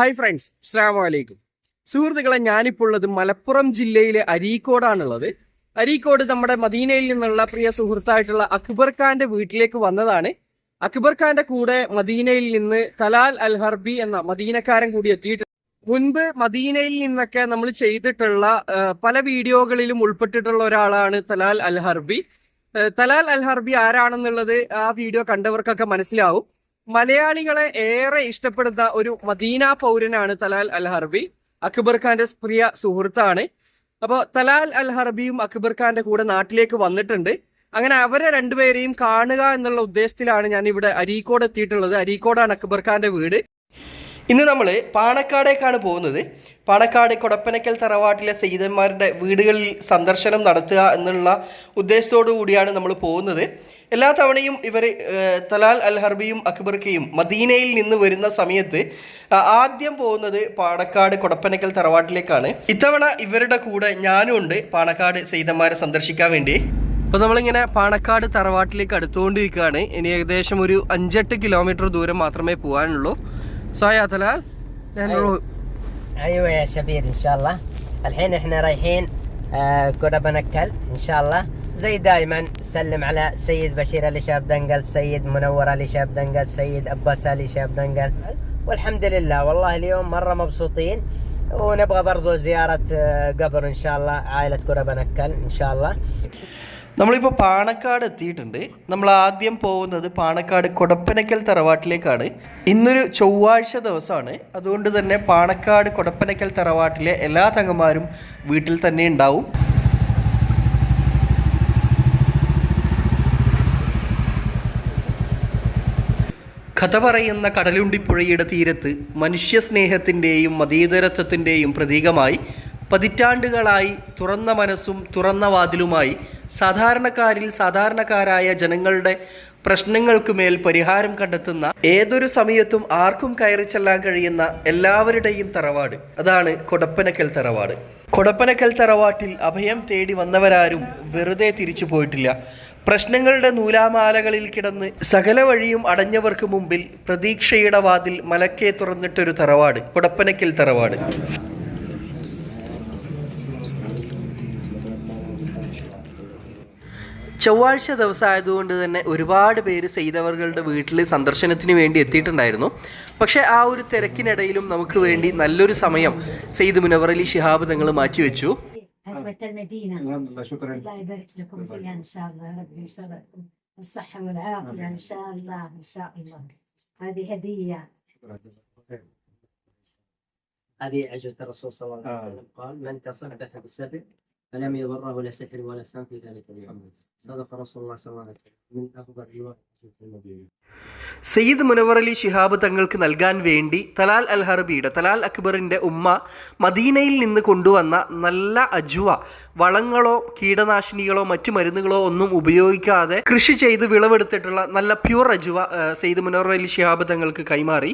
Hi friends അസ്സാം വലൈക്കും സുഹൃത്തുക്കളെ ഞാനിപ്പോൾ ഉള്ളത് മലപ്പുറം ജില്ലയിലെ അരീക്കോടാണുള്ളത്. അരീക്കോട് നമ്മുടെ മദീനയിൽ നിന്നുള്ള പ്രിയ സുഹൃത്തായിട്ടുള്ള അക്ബർ ഖാന്റെ വീട്ടിലേക്ക് വന്നതാണ്. അക്ബർ ഖാന്റെ കൂടെ മദീനയിൽ നിന്ന് തലാൽ അൽ ഹർബി എന്ന മദീനക്കാരൻ കൂടി എത്തിയിട്ടുണ്ട് മുൻപ് മദീനയിൽ നിന്നൊക്കെ നമ്മൾ ചെയ്തിട്ടുള്ള പല വീഡിയോകളിലും ഉൾപ്പെട്ടിട്ടുള്ള ഒരാളാണ് തലാൽ അൽ ഹർബി. തലാൽ അൽ ഹർബി ആരാണെന്നുള്ളത് ആ വീഡിയോ കണ്ടവർക്കൊക്കെ മനസ്സിലാവും. മലയാളികളെ ഏറെ ഇഷ്ടപ്പെടുന്ന ഒരു മദീന പൗരനാണ് തലാൽ അൽ ഹർബി. അക്ബർ ഖാന്റെ പ്രിയ സുഹൃത്താണ്. അപ്പോൾ തലാൽ അൽ ഹർബിയും അക്ബർ ഖാന്റെ കൂടെ നാട്ടിലേക്ക് വന്നിട്ടുണ്ട്. അങ്ങനെ അവരെ രണ്ടുപേരെയും കാണുക എന്നുള്ള ഉദ്ദേശത്തിലാണ് ഞാൻ ഇവിടെ അരീക്കോട് എത്തിയിട്ടുള്ളത്. അരീക്കോടാണ് അക്ബർ ഖാന്റെ വീട്. ഇന്ന് നമ്മൾ പാണക്കാടേക്കാണ് പോകുന്നത്. പാണക്കാട് കൊടപ്പനക്കൽ തറവാട്ടിലെ സെയ്തന്മാരുടെ വീടുകളിൽ സന്ദർശനം നടത്തുക എന്നുള്ള ഉദ്ദേശത്തോടു കൂടിയാണ് നമ്മൾ പോകുന്നത്. എല്ലാ തവണയും ഇവർ തലാൽ അൽ ഹർബിയും അക്ബർക്കയും മദീനയിൽ നിന്ന് വരുന്ന സമയത്ത് ആ, ആദ്യം പോകുന്നത് പാണക്കാട് കൊടപ്പനക്കൽ തറവാട്ടിലേക്കാണ് ഇത്തവണ ഇവരുടെ കൂടെ ഞാനും ഉണ്ട് പാണക്കാട് സെയ്തന്മാരെ സന്ദർശിക്കാൻ വേണ്ടി അപ്പോൾ നമ്മളിങ്ങനെ പാണക്കാട് തറവാട്ടിലേക്ക് അടുത്തുകൊണ്ടിരിക്കുകയാണ് ഇനി ഏകദേശം ഒരു അഞ്ചെട്ട് കിലോമീറ്റർ ദൂരം മാത്രമേ പോകാനുള്ളൂ صحيح تلال يعني أيوة. رو- ايوه يا شبير ان شاء الله الحين احنا رايحين آه كرة بنكل ان شاء الله زي دائما سلم على سيد بشير علي شاب دنقل سيد منور علي شاب دنقل سيد عباس علي شاب دنقل والحمد لله والله اليوم مره مبسوطين ونبغى برضو زيارة آه، قبر ان شاء الله عائلة كرة بنكل ان شاء الله നമ്മളിപ്പോൾ പാണക്കാട് എത്തിയിട്ടുണ്ട് നമ്മൾ ആദ്യം പോകുന്നത് പാണക്കാട് കൊടപ്പനക്കൽ തറവാട്ടിലേക്കാണ് ഇന്നൊരു ചൊവ്വാഴ്ച ദിവസമാണ് അതുകൊണ്ട് തന്നെ പാണക്കാട് കൊടപ്പനക്കൽ തറവാട്ടിലെ എല്ലാ തങ്ങന്മാരും വീട്ടിൽ തന്നെ ഉണ്ടാവും കഥ പറയുന്ന കടലുണ്ടിപ്പുഴയുടെ തീരത്ത് മനുഷ്യസ്നേഹത്തിന്റെയും മതീതരത്വത്തിന്റെയും പ്രതീകമായി പതിറ്റാണ്ടുകളായി തുറന്ന മനസ്സും തുറന്ന വാതിലുമായി സാധാരണക്കാരിൽ സാധാരണക്കാരായ ജനങ്ങളുടെ പ്രശ്നങ്ങൾക്ക് മേൽ പരിഹാരം കണ്ടെത്തുന്ന ഏതൊരു സമയത്തും ആർക്കും കയറി ചെല്ലാൻ കഴിയുന്ന എല്ലാവരുടെയും തറവാട്. അതാണ് കൊടപ്പനക്കൽ തറവാട്. കൊടപ്പനക്കൽ തറവാട്ടിൽ അഭയം തേടി വന്നവരാരും വെറുതെ തിരിച്ചു പോയിട്ടില്ല. പ്രശ്നങ്ങളുടെ നൂലാമാലകളിൽ കിടന്ന് സകല വഴിയും അടഞ്ഞവർക്ക് മുമ്പിൽ പ്രതീക്ഷയുടെ വാതിൽ മലക്കെ തുറന്നിട്ടൊരു തറവാട് കുടപ്പനക്കിൽ തറവാട്. ചൊവ്വാഴ്ച ദിവസം ആയതുകൊണ്ട് തന്നെ ഒരുപാട് പേര് സെയ്തവറുകളുടെ വീട്ടിൽ സന്ദർശനത്തിന് വേണ്ടി എത്തിയിട്ടുണ്ടായിരുന്നു. പക്ഷേ ആ ഒരു തിരക്കിനിടയിലും നമുക്ക് വേണ്ടി നല്ലൊരു സമയം സെയ്ദ് മുനവർ അലി ശിഹാബ് തങ്ങൾ മാറ്റിവെച്ചു. عجبت المدينة. الحمد لله شكرا. الله يبارك لكم فيها إن شاء الله ربي إن شاء الله لكم الصحة والعافية إن شاء الله إن شاء الله. هذه هدية. هذه عجبة الرسول صلى الله عليه. وسلم. قال من تصبح بالسبع فلم يضره ولا سحر ولا سام في ذلك اليوم. صدق رسول الله صلى الله عليه وسلم. من أفضل رواية المدينة സയ്യിദ് മുനവർ അലി ശിഹാബ് തങ്ങൾക്ക് നൽകാൻ വേണ്ടി തലാൽ അൽ ഹർബിയുടെ തലാൽ അക്ബറിന്റെ ഉമ്മ മദീനയിൽ നിന്ന് കൊണ്ടുവന്ന നല്ല അജുവ വളങ്ങളോ കീടനാശിനികളോ മറ്റു മരുന്നുകളോ ഒന്നും ഉപയോഗിക്കാതെ കൃഷി ചെയ്ത് വിളവെടുത്തിട്ടുള്ള നല്ല പ്യൂർ അജുവ ആ, സയ്യിദ് മുനവർ അലി ശിഹാബ് തങ്ങൾക്ക് കൈമാറി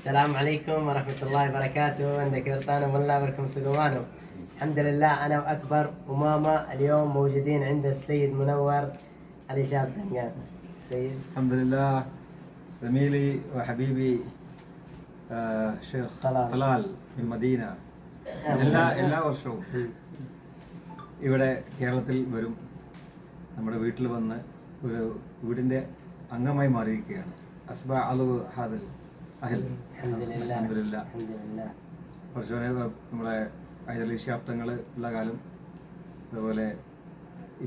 السلام عليكم ورحمة الله وبركاته عندك رطانة والله بركم سقوانو الحمد لله أنا وأكبر وماما اليوم موجودين عند السيد منور علي شاب دنقان سيد الحمد لله زميلي وحبيبي آه شيخ طلال. طلال من മദീന എല്ലാ എല്ലാ വർഷവും ഇവിടെ കേരളത്തിൽ വരും നമ്മുടെ വീട്ടിൽ വന്ന് ഒരു വീടിൻ്റെ അംഗമായി മാറിയിരിക്കുകയാണ് അസ്ബ അലവ് ഹാദൽ അഹൽ الحمد لله അൽഹംദുലില്ലാ. الحمد لله കുറച്ചുകൂടെ നമ്മളെ ഐതലി ശാബ്ദങ്ങൾ ഉള്ള കാലം അതുപോലെ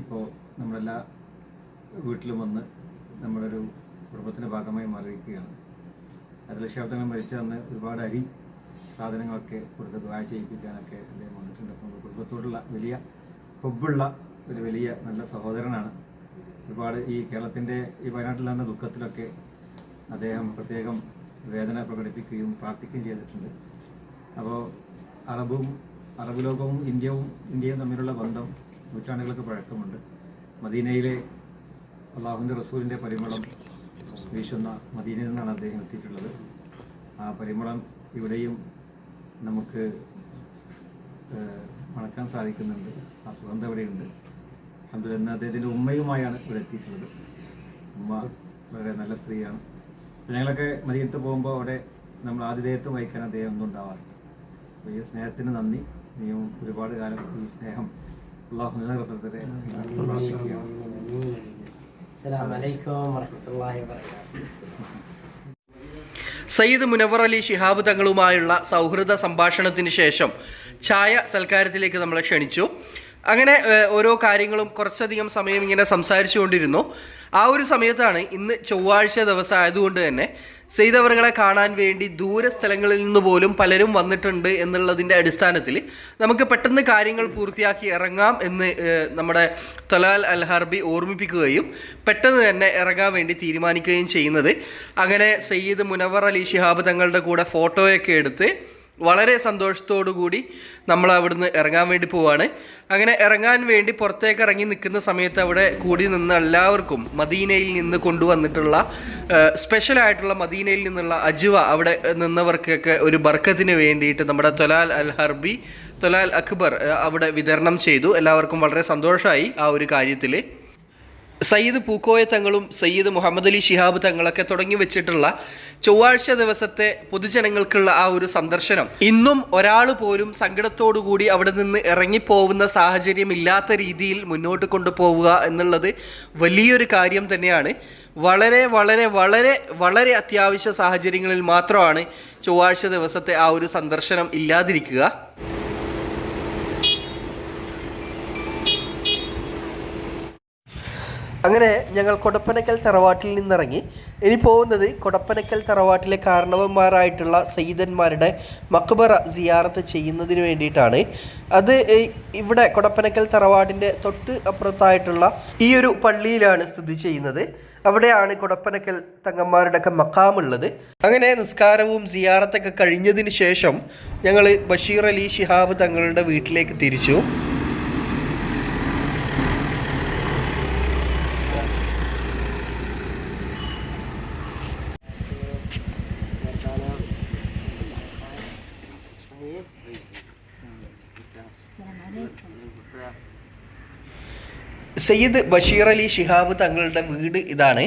ഇപ്പോൾ നമ്മളെല്ലാ വീട്ടിലും വന്ന് നമ്മളൊരു കുടുംബത്തിന്റെ ഭാഗമായി മാറിയിരിക്കുകയാണ്. അത് ശാബ്ദങ്ങൾ മരിച്ച അന്ന് ഒരുപാട് അരി സാധനങ്ങളൊക്കെ കൊടുത്ത് ദ്വായ ചെയ്യിപ്പിക്കാനൊക്കെ അദ്ദേഹം വന്നിട്ടുണ്ട്. അപ്പോൾ കുടുംബത്തോടുള്ള വലിയ ഹൊബുള്ള ഒരു വലിയ നല്ല സഹോദരനാണ്. ഒരുപാട് ഈ കേരളത്തിന്റെ ഈ വയനാട്ടിൽ നടന്ന ദുഃഖത്തിലൊക്കെ അദ്ദേഹം പ്രത്യേകം വേദന പ്രകടിപ്പിക്കുകയും പ്രാർത്ഥിക്കുകയും ചെയ്തിട്ടുണ്ട്. അപ്പോൾ അറബും അറബ് ലോകവും ഇന്ത്യയും ഇന്ത്യയും തമ്മിലുള്ള ബന്ധം നൂറ്റാണ്ടുകൾക്ക് പഴക്കമുണ്ട്. മദീനയിലെ അള്ളാഹുവിന്റെ റസൂലിന്റെ പരിമളം വീശുന്ന മദീനയിൽ നിന്നാണ് അദ്ദേഹം എത്തിയിട്ടുള്ളത്. ആ പരിമളം ഇവിടെയും നമുക്ക് മണക്കാൻ സാധിക്കുന്നുണ്ട്. ആ സുഗന്ധം ഇവിടെയുണ്ട് അത് അബ്ദുൽ അദ്ദേഹത്തിന്റെ ഉമ്മയുമായാണ് ഇവിടെ എത്തിയിട്ടുള്ളത്. ഉമ്മ വളരെ നല്ല സ്ത്രീയാണ്. ഞങ്ങളൊക്കെ മദീനത്ത് പോകുമ്പോൾ അവിടെ നമ്മൾ ആതിഥേയത്വം വഹിക്കാൻ അദ്ദേഹം ഒന്നും അപ്പോൾ ഈ സ്നേഹത്തിന് നന്ദി. നീയും ഒരുപാട് കാലം ഈ സ്നേഹം അള്ളാഹു നിലനിർത്തട്ടെ എന്ന് പ്രാർത്ഥിക്കുകയാണ്. സയ്യിദ് മുനവർ അലി ഷിഹാബ് തങ്ങളുമായുള്ള സൗഹൃദ സംഭാഷണത്തിന് ശേഷം ഛായ സൽക്കാരത്തിലേക്ക് നമ്മളെ ക്ഷണിച്ചു. അങ്ങനെ ഓരോ കാര്യങ്ങളും കുറച്ചധികം സമയം ഇങ്ങനെ സംസാരിച്ചു കൊണ്ടിരുന്നു ആ ഒരു സമയത്താണ് ഇന്ന് ചൊവ്വാഴ്ച ദിവസം ആയതുകൊണ്ട് തന്നെ സെയ്തവറുകളെ കാണാൻ വേണ്ടി ദൂര സ്ഥലങ്ങളിൽ നിന്ന് പോലും പലരും വന്നിട്ടുണ്ട് എന്നുള്ളതിന്റെ അടിസ്ഥാനത്തിൽ നമുക്ക് പെട്ടെന്ന് കാര്യങ്ങൾ പൂർത്തിയാക്കി ഇറങ്ങാം എന്ന് നമ്മുടെ തലാൽ അൽ ഹർബി ഓർമ്മിപ്പിക്കുകയും പെട്ടെന്ന് തന്നെ ഇറങ്ങാൻ വേണ്ടി തീരുമാനിക്കുകയും ചെയ്യുന്നത്. അങ്ങനെ സയ്യിദ് മുനവർ അലി ഷിഹാബ് തങ്ങളുടെ കൂടെ ഫോട്ടോയൊക്കെ എടുത്ത് വളരെ കൂടി നമ്മൾ അവിടുന്ന് ഇറങ്ങാൻ വേണ്ടി പോവാണ്. അങ്ങനെ ഇറങ്ങാൻ വേണ്ടി പുറത്തേക്ക് ഇറങ്ങി നിൽക്കുന്ന സമയത്ത് അവിടെ കൂടി നിന്ന് എല്ലാവർക്കും മദീനയിൽ നിന്ന് കൊണ്ടുവന്നിട്ടുള്ള സ്പെഷ്യൽ ആയിട്ടുള്ള മദീനയിൽ നിന്നുള്ള അജുവ അവിടെ നിന്നവർക്കൊക്കെ ഒരു ബർക്കത്തിന് വേണ്ടിയിട്ട് നമ്മുടെ തൊലാൽ അൽ ഹർബി തൊലാൽ അക്ബർ അവിടെ വിതരണം ചെയ്തു. എല്ലാവർക്കും വളരെ സന്തോഷമായി ആ ഒരു കാര്യത്തിൽ സയ്യിദ് പൂക്കോയ തങ്ങളും സയ്യിദ് മുഹമ്മദ് അലി ഷിഹാബ് തങ്ങളൊക്കെ തുടങ്ങി വെച്ചിട്ടുള്ള ചൊവ്വാഴ്ച ദിവസത്തെ പൊതുജനങ്ങൾക്കുള്ള ആ ഒരു സന്ദർശനം. ഇന്നും ഒരാൾ പോലും കൂടി അവിടെ നിന്ന് ഇറങ്ങിപ്പോവുന്ന സാഹചര്യം ഇല്ലാത്ത രീതിയിൽ മുന്നോട്ട് കൊണ്ടുപോവുക എന്നുള്ളത് വലിയൊരു കാര്യം തന്നെയാണ്. വളരെ വളരെ വളരെ വളരെ അത്യാവശ്യ സാഹചര്യങ്ങളിൽ മാത്രമാണ് ചൊവ്വാഴ്ച ദിവസത്തെ ആ ഒരു സന്ദർശനം ഇല്ലാതിരിക്കുക. അങ്ങനെ ഞങ്ങൾ കൊടപ്പനക്കൽ തറവാട്ടിൽ നിന്നിറങ്ങി. ഇനി പോകുന്നത് കൊടപ്പനക്കൽ തറവാട്ടിലെ കാരണവന്മാരായിട്ടുള്ള സയ്യിദന്മാരുടെ മക്ബറ സിയാറത്ത് ചെയ്യുന്നതിന് വേണ്ടിയിട്ടാണ്. അത് ഇവിടെ കൊടപ്പനക്കൽ തറവാടിന്റെ തൊട്ട് അപ്പുറത്തായിട്ടുള്ള ഈ ഒരു പള്ളിയിലാണ് സ്ഥിതി ചെയ്യുന്നത്. അവിടെയാണ് കൊടപ്പനക്കൽ തങ്ങന്മാരുടെ ഒക്കെ മക്കാമുള്ളത് അങ്ങനെ നിസ്കാരവും സിയാറത്തൊക്കെ കഴിഞ്ഞതിന് ശേഷം ഞങ്ങൾ ബഷീർ അലി ശിഹാബ് തങ്ങളുടെ വീട്ടിലേക്ക് തിരിച്ചു. സയ്യിദ് ബഷീർ അലി ഷിഹാബ് തങ്ങളുടെ വീട് ഇതാണ്.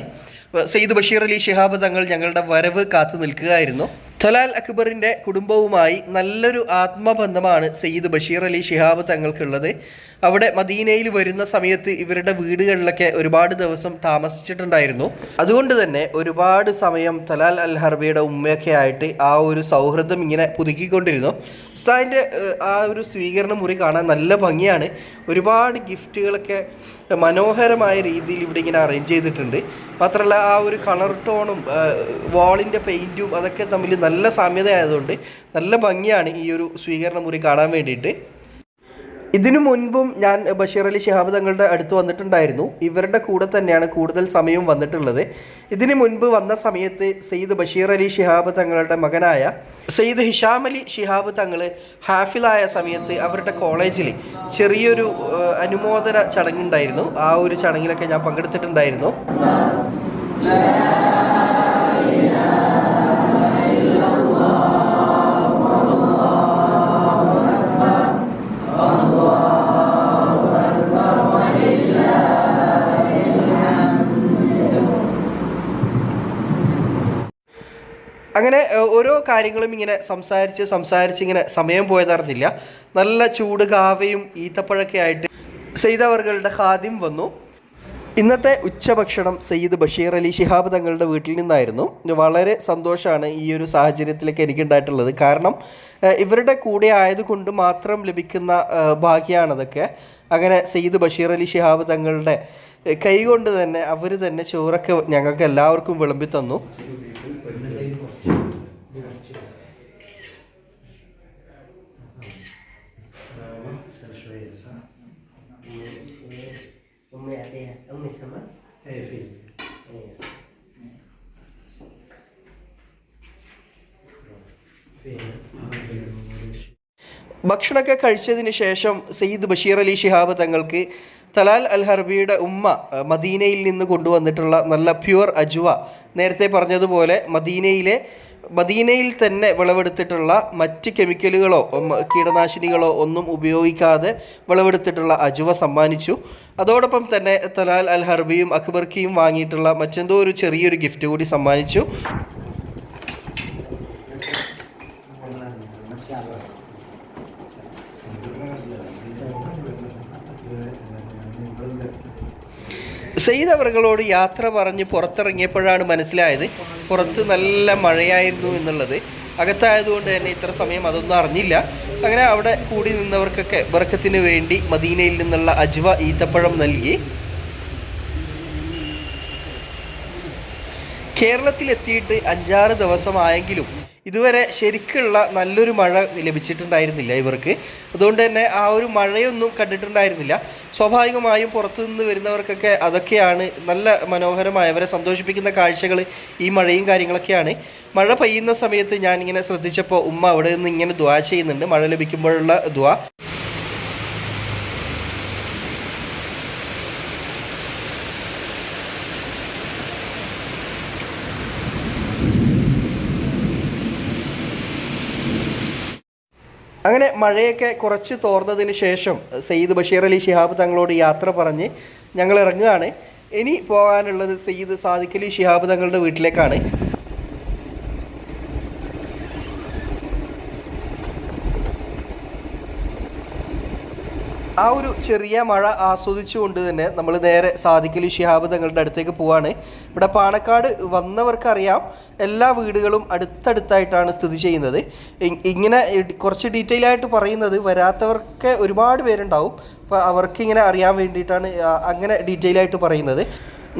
സയ്യിദ് ബഷീർ അലി ഷിഹാബ് തങ്ങൾ ഞങ്ങളുടെ വരവ് കാത്തു നിൽക്കുകയായിരുന്നു. തലാൽ അക്ബറിന്റെ കുടുംബവുമായി നല്ലൊരു ആത്മബന്ധമാണ് സയ്യിദ് ബഷീർ അലി ഷിഹാബ് തങ്ങൾക്കുള്ളത്. അവിടെ മദീനയിൽ വരുന്ന സമയത്ത് ഇവരുടെ വീടുകളിലൊക്കെ ഒരുപാട് ദിവസം താമസിച്ചിട്ടുണ്ടായിരുന്നു. അതുകൊണ്ട് തന്നെ ഒരുപാട് സമയം തലാൽ അൽ ഹർബിയുടെ ഉമ്മയൊക്കെ ആയിട്ട് ആ ഒരു സൗഹൃദം ഇങ്ങനെ പുതുക്കിക്കൊണ്ടിരുന്നു. ഉസ്താദിന്റെ ആ ഒരു സ്വീകരണ മുറി കാണാൻ നല്ല ഭംഗിയാണ്. ഒരുപാട് ഗിഫ്റ്റുകളൊക്കെ മനോഹരമായ രീതിയിൽ ഇവിടെ ഇങ്ങനെ അറേഞ്ച് ചെയ്തിട്ടുണ്ട്. മാത്രമല്ല ആ ഒരു കളർ ടോണും വാളിന്റെ പെയിന്റും അതൊക്കെ തമ്മിൽ നല്ല സാമ്യത ആയതുകൊണ്ട് നല്ല ഭംഗിയാണ് ഈ ഒരു സ്വീകരണ മുറി കാണാൻ വേണ്ടിയിട്ട്. ഇതിനു മുൻപും ഞാൻ ബഷീർ അലി ശിഹാബ് തങ്ങളുടെ അടുത്ത് വന്നിട്ടുണ്ടായിരുന്നു. ഇവരുടെ കൂടെ തന്നെയാണ് കൂടുതൽ സമയവും വന്നിട്ടുള്ളത്. ഇതിനു മുൻപ് വന്ന സമയത്ത് സെയ്ദ് ബഷീർ അലി ശിഹാബ് തങ്ങളുടെ മകനായ സെയ്ദ് ഹിഷാം അലി ഷിഹാബ് തങ്ങൾ ഹാഫിലായ സമയത്ത് അവരുടെ കോളേജിൽ ചെറിയൊരു അനുമോദന ചടങ്ങുണ്ടായിരുന്നു. ആ ഒരു ചടങ്ങിലൊക്കെ ഞാൻ പങ്കെടുത്തിട്ടുണ്ടായിരുന്നു. അങ്ങനെ ഓരോ കാര്യങ്ങളും ഇങ്ങനെ സംസാരിച്ച് സംസാരിച്ച് ഇങ്ങനെ സമയം പോയതറിഞ്ഞില്ല നല്ല ചൂട് കാവയും ഈത്തപ്പഴൊക്കെ ആയിട്ട് സെയ്തവർകളുടെ ഖാദ്യം ഖാദിം വന്നു. ഇന്നത്തെ ഉച്ചഭക്ഷണം സയ്യിദ് ബഷീർ അലി ശിഹാബ് തങ്ങളുടെ വീട്ടിൽ നിന്നായിരുന്നു. വളരെ സന്തോഷമാണ് ഈ ഒരു സാഹചര്യത്തിലേക്ക് എനിക്കുണ്ടായിട്ടുള്ളത്. കാരണം ഇവരുടെ കൂടെ ആയതുകൊണ്ട് മാത്രം ലഭിക്കുന്ന ഭാഗ്യമാണതൊക്കെ അങ്ങനെ സയ്യിദ് ബഷീർ അലി ശിഹാബ് തങ്ങളുടെ കൈകൊണ്ട് തന്നെ അവർ തന്നെ ചോറൊക്കെ ഞങ്ങൾക്ക് എല്ലാവർക്കും വിളമ്പി തന്നു. ഭക്ഷണമൊക്കെ കഴിച്ചതിന് ശേഷം സയ്യിദ് ബഷീർ അലി ഷിഹാബ് തങ്ങൾക്ക് തലാൽ അൽ ഹർബിയുടെ ഉമ്മ മദീനയിൽ നിന്ന് കൊണ്ടുവന്നിട്ടുള്ള നല്ല പ്യുവർ അജുവ നേരത്തെ പറഞ്ഞതുപോലെ മദീനയിലെ മദീനയിൽ തന്നെ വിളവെടുത്തിട്ടുള്ള മറ്റ് കെമിക്കലുകളോ കീടനാശിനികളോ ഒന്നും ഉപയോഗിക്കാതെ വിളവെടുത്തിട്ടുള്ള അജുവ സമ്മാനിച്ചു. അതോടൊപ്പം തന്നെ തലാൽ അൽ ഹർബിയും അക്ബർക്കിയും വാങ്ങിയിട്ടുള്ള മറ്റെന്തോ ഒരു ചെറിയൊരു ഗിഫ്റ്റ് കൂടി സമ്മാനിച്ചു. സെയ്ദ് അവറുകളോട് യാത്ര പറഞ്ഞ് പുറത്തിറങ്ങിയപ്പോഴാണ് മനസ്സിലായത് പുറത്ത് നല്ല മഴയായിരുന്നു എന്നുള്ളത്. അകത്തായതുകൊണ്ട് തന്നെ ഇത്ര സമയം അതൊന്നും അറിഞ്ഞില്ല. അങ്ങനെ അവിടെ കൂടി നിന്നവർക്കൊക്കെ ബർക്കത്തിന് വേണ്ടി മദീനയിൽ നിന്നുള്ള അജ്വ ഈത്തപ്പഴം നൽകി. കേരളത്തിലെത്തിയിട്ട് അഞ്ചാറ് ദിവസമായെങ്കിലും ഇതുവരെ ശരിക്കുള്ള നല്ലൊരു മഴ ലഭിച്ചിട്ടുണ്ടായിരുന്നില്ല ഇവർക്ക്. അതുകൊണ്ട് തന്നെ ആ ഒരു മഴയൊന്നും കണ്ടിട്ടുണ്ടായിരുന്നില്ല. സ്വാഭാവികമായും പുറത്തു നിന്ന് വരുന്നവർക്കൊക്കെ അതൊക്കെയാണ് നല്ല മനോഹരമായ അവരെ സന്തോഷിപ്പിക്കുന്ന കാഴ്ചകൾ ഈ മഴയും കാര്യങ്ങളൊക്കെയാണ്. മഴ പെയ്യുന്ന സമയത്ത് ഞാനിങ്ങനെ ശ്രദ്ധിച്ചപ്പോൾ ഉമ്മ അവിടെ നിന്ന് ഇങ്ങനെ ദ്വാ ചെയ്യുന്നുണ്ട്. മഴ ലഭിക്കുമ്പോഴുള്ള ദ്വാ. അങ്ങനെ മഴയൊക്കെ കുറച്ച് തോർന്നതിന് ശേഷം സയ്യിദ് ബഷീർ അലി ശിഹാബ് തങ്ങളോട് യാത്ര പറഞ്ഞ് ഞങ്ങൾ ഇറങ്ങുകയാണ്. ഇനി പോകാനുള്ളത് സയ്യിദ് സാദിഖ് അലി ശിഹാബ് തങ്ങളുടെ വീട്ടിലേക്കാണ്. ആ ഒരു ചെറിയ മഴ ആസ്വദിച്ചുകൊണ്ട് തന്നെ നമ്മൾ നേരെ സാദിഖലി ശിഹാബ് തങ്ങളുടെ അടുത്തേക്ക് പോവാണ്. ഇവിടെ പാണക്കാട് വന്നവർക്കറിയാം എല്ലാ വീടുകളും അടുത്തടുത്തായിട്ടാണ് സ്ഥിതി ചെയ്യുന്നത്. ഇങ്ങനെ കുറച്ച് ഡീറ്റെയിൽ ആയിട്ട് പറയുന്നത് വരാത്തവർക്ക് ഒരുപാട് പേരുണ്ടാവും. അപ്പോൾ അവർക്കിങ്ങനെ അറിയാൻ വേണ്ടിയിട്ടാണ് അങ്ങനെ ഡീറ്റെയിൽ ആയിട്ട് പറയുന്നത്.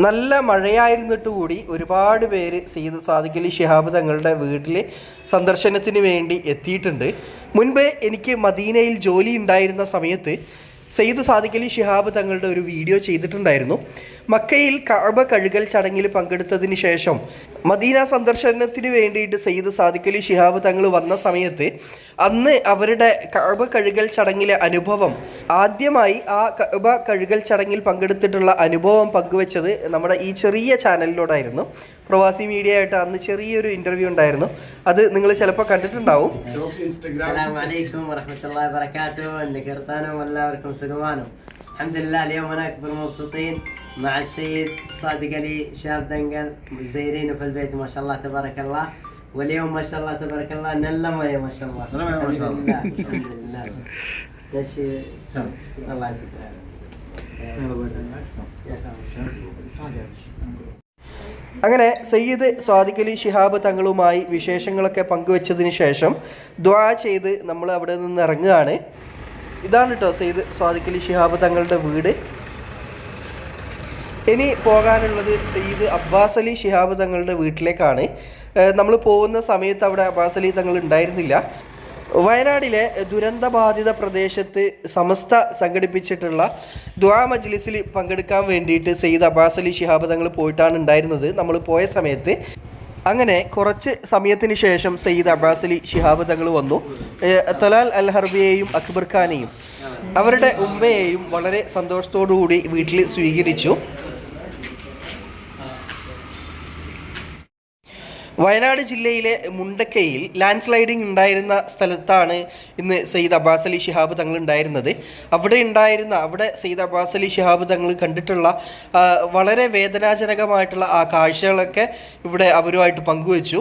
നല്ല മഴയായിരുന്നിട്ട് കൂടി ഒരുപാട് പേര് സയ്യിദ് സാദിഖലി ഷിഹാബ് തങ്ങളുടെ വീട്ടിൽ സന്ദർശനത്തിന് വേണ്ടി എത്തിയിട്ടുണ്ട്. മുൻപേ എനിക്ക് മദീനയിൽ ജോലി ഉണ്ടായിരുന്ന സമയത്ത് സയ്യിദ് സാദിഖ് അലി ശിഹാബ് തങ്ങളുടെ ഒരു വീഡിയോ ചെയ്തിട്ടുണ്ടായിരുന്നു. മക്കയിൽ കഅബ കഴുകൽ ചടങ്ങിൽ പങ്കെടുത്തതിന് ശേഷം മദീന സന്ദർശനത്തിന് വേണ്ടിയിട്ട് സയ്യിദ് സാദിഖലി ശിഹാബ് തങ്ങൾ വന്ന സമയത്ത് അന്ന് അവരുടെ കഅബ കഴുകൽ ചടങ്ങിലെ അനുഭവം ആദ്യമായി ആ കഅബ കഴുകൽ ചടങ്ങിൽ പങ്കെടുത്തിട്ടുള്ള അനുഭവം പങ്കുവച്ചത് നമ്മുടെ ഈ ചെറിയ ചാനലിലൂടെയായിരുന്നു പ്രവാസി മീഡിയ ആയിട്ട് അന്ന് ചെറിയൊരു ഇന്റർവ്യൂ ഉണ്ടായിരുന്നു. അത് നിങ്ങൾ ചിലപ്പോൾ കണ്ടിട്ടുണ്ടാവും. എല്ലാവർക്കും സുഖമാണോ? ورحمة الله وبركاته عندك ارتانو ولا وركم سقوانو الحمد لله اليوم هنا أكبر مبسوطين مع السيد صادق علي شاب دنقل زيرينه في البيت ما شاء الله تبارك الله واليوم ما شاء الله تبارك الله نلا مية ما شاء الله نلا مية ما شاء الله. الحمد لله الحمد لله ده شيء الله يعطيك അങ്ങനെ സയ്യിദ് സ്വാദിഖ് അലി ശിഹാബ് തങ്ങളുമായി വിശേഷങ്ങളൊക്കെ പങ്കുവച്ചതിന് ശേഷം ദ്വാ ചെയ്ത് നമ്മൾ അവിടെ നിന്ന് ഇറങ്ങുകയാണ് ഇതാണ് കേട്ടോ സെയ്ദ് അലി ശിഹാബ് തങ്ങളുടെ വീട്. ഇനി പോകാനുള്ളത് സെയ്ദ് അബ്ബാസ് അലി ഷിഹാബ് തങ്ങളുടെ വീട്ടിലേക്കാണ്. നമ്മൾ പോകുന്ന സമയത്ത് അവിടെ അബ്ബാസ് അലി തങ്ങൾ ഉണ്ടായിരുന്നില്ല. വയനാടിലെ ദുരന്തബാധിത പ്രദേശത്ത് സമസ്ത സംഘടിപ്പിച്ചിട്ടുള്ള ദ്വാ മജ്ലിസിൽ പങ്കെടുക്കാൻ വേണ്ടിയിട്ട് സെയ്ദ് അബ്ബാസ് അലി ഷിഹാബ് തങ്ങൾ പോയിട്ടാണ് ഉണ്ടായിരുന്നത്. നമ്മൾ പോയ സമയത്ത് അങ്ങനെ കുറച്ച് സമയത്തിന് ശേഷം സയ്യിദ് അബ്ബാസ് അലി ഷിഹാബ് തങ്ങൾ വന്നു. തലാൽ അൽ ഹർബിയെയും അക്ബർ ഖാനെയും. അവരുടെ ഉമ്മയെയും വളരെ സന്തോഷത്തോടു കൂടി വീട്ടിൽ സ്വീകരിച്ചു. വയനാട് ജില്ലയിലെ മുണ്ടക്കയിൽ ലാൻഡ് സ്ലൈഡിംഗ് ഉണ്ടായിരുന്ന സ്ഥലത്താണ് ഇന്ന് സയ്യിദ് അബ്ബാസ് അലി ഷിഹാബ് തങ്ങൾ ഉണ്ടായിരുന്നത്. അവിടെ ഉണ്ടായിരുന്ന അവിടെ സയ്യിദ് അബ്ബാസ് അലി ഷിഹാബ് തങ്ങൾ കണ്ടിട്ടുള്ള വളരെ വേദനാജനകമായിട്ടുള്ള ആ കാഴ്ചകളൊക്കെ ഇവിടെ അവരുമായിട്ട് പങ്കുവച്ചു.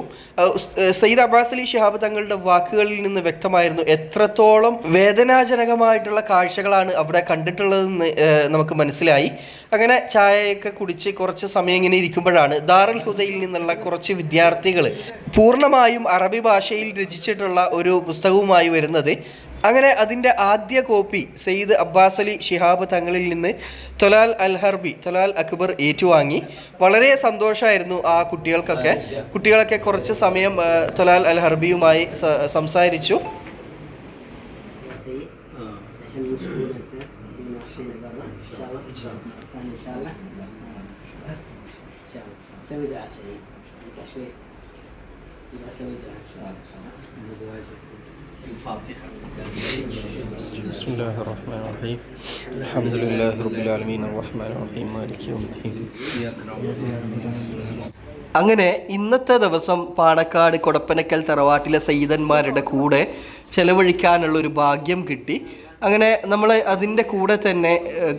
സയ്യിദ് അബ്ബാസ് അലി ഷിഹാബ് തങ്ങളുടെ വാക്കുകളിൽ നിന്ന് വ്യക്തമായിരുന്നു എത്രത്തോളം വേദനാജനകമായിട്ടുള്ള കാഴ്ചകളാണ് അവിടെ കണ്ടിട്ടുള്ളതെന്ന് നമുക്ക് മനസ്സിലായി. അങ്ങനെ ചായയൊക്കെ കുടിച്ച് കുറച്ച് സമയം ഇങ്ങനെ ഇരിക്കുമ്പോഴാണ് ദാറുൽ ഹുദയിൽ നിന്നുള്ള കുറച്ച് വിദ്യാർത്ഥികൾ പൂർണമായും അറബി ഭാഷയിൽ രചിച്ചിട്ടുള്ള ഒരു പുസ്തകവുമായി വരുന്നത്. അങ്ങനെ അതിന്റെ ആദ്യ കോപ്പി സെയ്ദ് അബ്ബാസ് അലി ഷിഹാബ് തങ്ങളിൽ നിന്ന് തൊലാൽ അൽ ഹർബി തൊലാൽ അക്ബർ ഏറ്റുവാങ്ങി. വളരെ സന്തോഷമായിരുന്നു ആ കുട്ടികൾക്കൊക്കെ. കുട്ടികളൊക്കെ കുറച്ച് സമയം തൊലാൽ അൽ ഹർബിയുമായി സംസാരിച്ചു. شاء الله سوي دعاء سعيد يبقى شوي يبقى سوي دعاء ان شاء الله بسم الله الرحمن الرحيم الحمد لله رب العالمين الرحمن الرحيم مالك يوم الدين അങ്ങനെ ഇന്നത്തെ ദിവസം പാണക്കാട് കൊടപ്പനക്കൽ തറവാട്ടിലെ സയ്യിദന്മാരുടെ കൂടെ ചെലവഴിക്കാനുള്ള ഒരു ഭാഗ്യം കിട്ടി അങ്ങനെ നമ്മൾ അതിന്റെ കൂടെ തന്നെ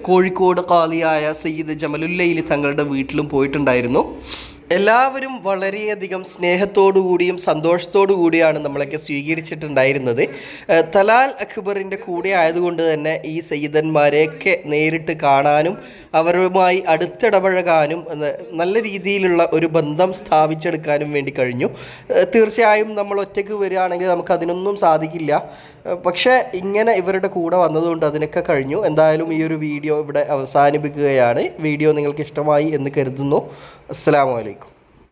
കോഴിക്കോട് കാലിയായ സയ്യിദ് ജമലുല്ലയിൽ തങ്ങളുടെ വീട്ടിലും പോയിട്ടുണ്ടായിരുന്നു. എല്ലാവരും വളരെയധികം സ്നേഹത്തോടു കൂടിയും സന്തോഷത്തോടു കൂടിയാണ് നമ്മളൊക്കെ സ്വീകരിച്ചിട്ടുണ്ടായിരുന്നത്. തലാൽ അക്ബറിന്റെ കൂടെ ആയതുകൊണ്ട് തന്നെ ഈ സയ്യിദന്മാരെയൊക്കെ നേരിട്ട് കാണാനും അവരുമായി അടുത്തിടപഴകാനും നല്ല രീതിയിലുള്ള ഒരു ബന്ധം സ്ഥാപിച്ചെടുക്കാനും വേണ്ടി കഴിഞ്ഞു. തീർച്ചയായും നമ്മൾ ഒറ്റയ്ക്ക് വരികയാണെങ്കിൽ നമുക്ക് അതിനൊന്നും സാധിക്കില്ല. പക്ഷേ ഇങ്ങനെ ഇവരുടെ കൂടെ വന്നതുകൊണ്ട് അതിനൊക്കെ കഴിഞ്ഞു. എന്തായാലും ഈ ഒരു വീഡിയോ ഇവിടെ അവസാനിപ്പിക്കുകയാണ്. വീഡിയോ നിങ്ങൾക്ക് ഇഷ്ടമായി എന്ന് കരുതുന്നു. അസ്സാം വലൈക്കും